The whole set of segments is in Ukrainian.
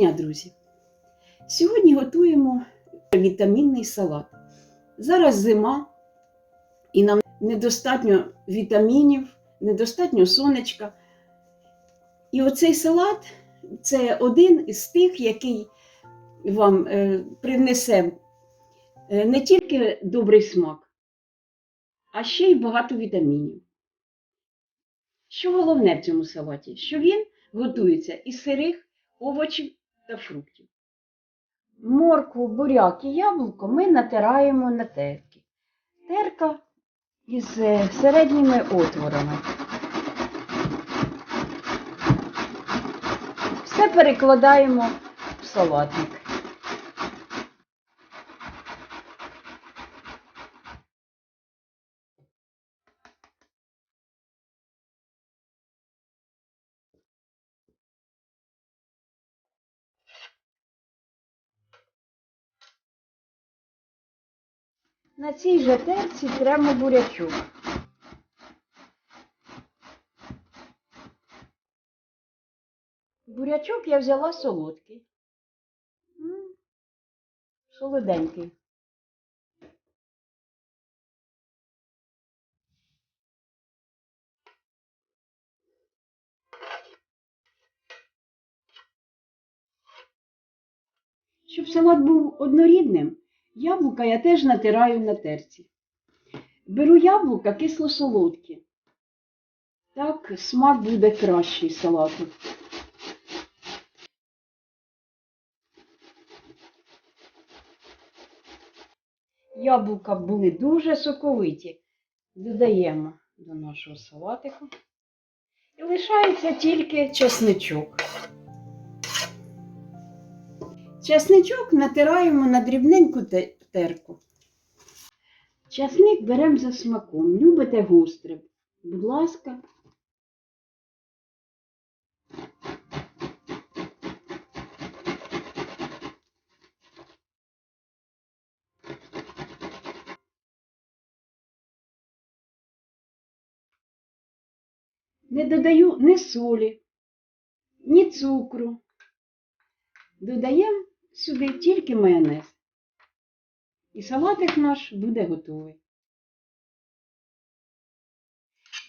дня, друзі! Сьогодні готуємо вітамінний салат. Зараз зима, і нам недостатньо вітамінів, недостатньо сонечка. І оцей салат це один із тих, який вам е, принесе е, не тільки добрий смак, а ще й багато вітамінів. Що головне в цьому салаті? Що він готується із сирих овочів та фруктів. Моркву, буряк і яблуко ми натираємо на терки. Терка із е, середніми отворами. Все перекладаємо в салатник. На цій же терці тремо бурячок. Бурячок я взяла солодкий. Солоденький. Щоб салат був однорідним, яблука я теж натираю на терці. Беру яблука кисло-солодкі. Так смак буде кращий салату. Яблука були дуже соковиті. Додаємо до нашого салатику. І лишається тільки чесничок. Чесничок натираємо на дрібненьку те- терку. Часник беремо за смаком. Любите гостре. Будь ласка. Не додаю ні солі, ні цукру. Додаємо сюди тільки майонез. І салатик наш буде готовий.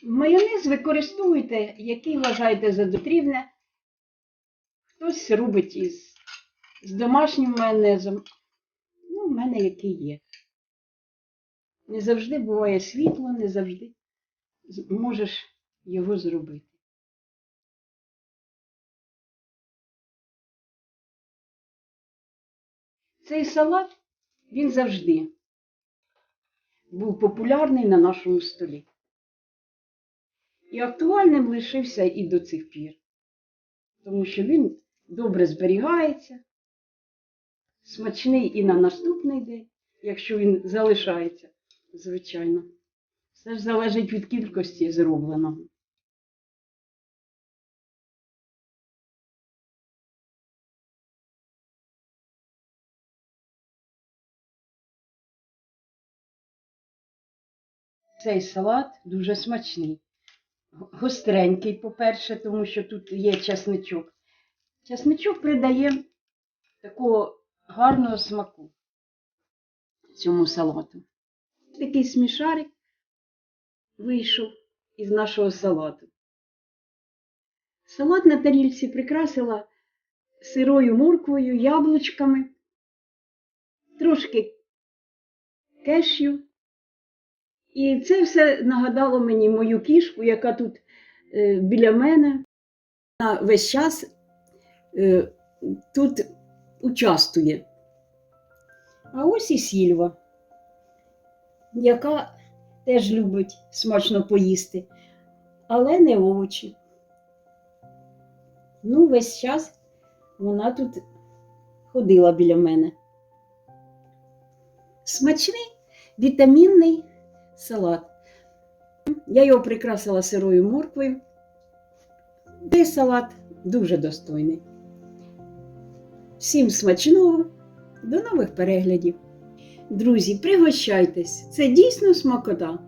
Майонез використовуйте, який вважаєте за потрібне. Хтось робить із з домашнім майонезом. Ну, в мене який є. Не завжди буває світло, не завжди можеш його зробити. Цей салат він завжди був популярний на нашому столі. І актуальним лишився і до цих пір, тому що він добре зберігається, смачний і на наступний день, якщо він залишається, звичайно. Все ж залежить від кількості зробленого. Цей салат дуже смачний. Гостренький, по-перше, тому що тут є часничок. Часничок придає такого гарного смаку цьому салату. Такий смішарик вийшов із нашого салату. Салат на тарілці прикрасила сирою морквою, яблучками, трошки кешю. І це все нагадало мені мою кішку, яка тут е, біля мене. Вона весь час е, тут участвує. А ось і Сільва, яка теж любить смачно поїсти, але не овочі. Ну, весь час вона тут ходила біля мене. Смачний, вітамінний салат. Я його прикрасила сирою морквою. Цей салат дуже достойний. Всім смачного, до нових переглядів. Друзі, пригощайтесь, це дійсно смакота.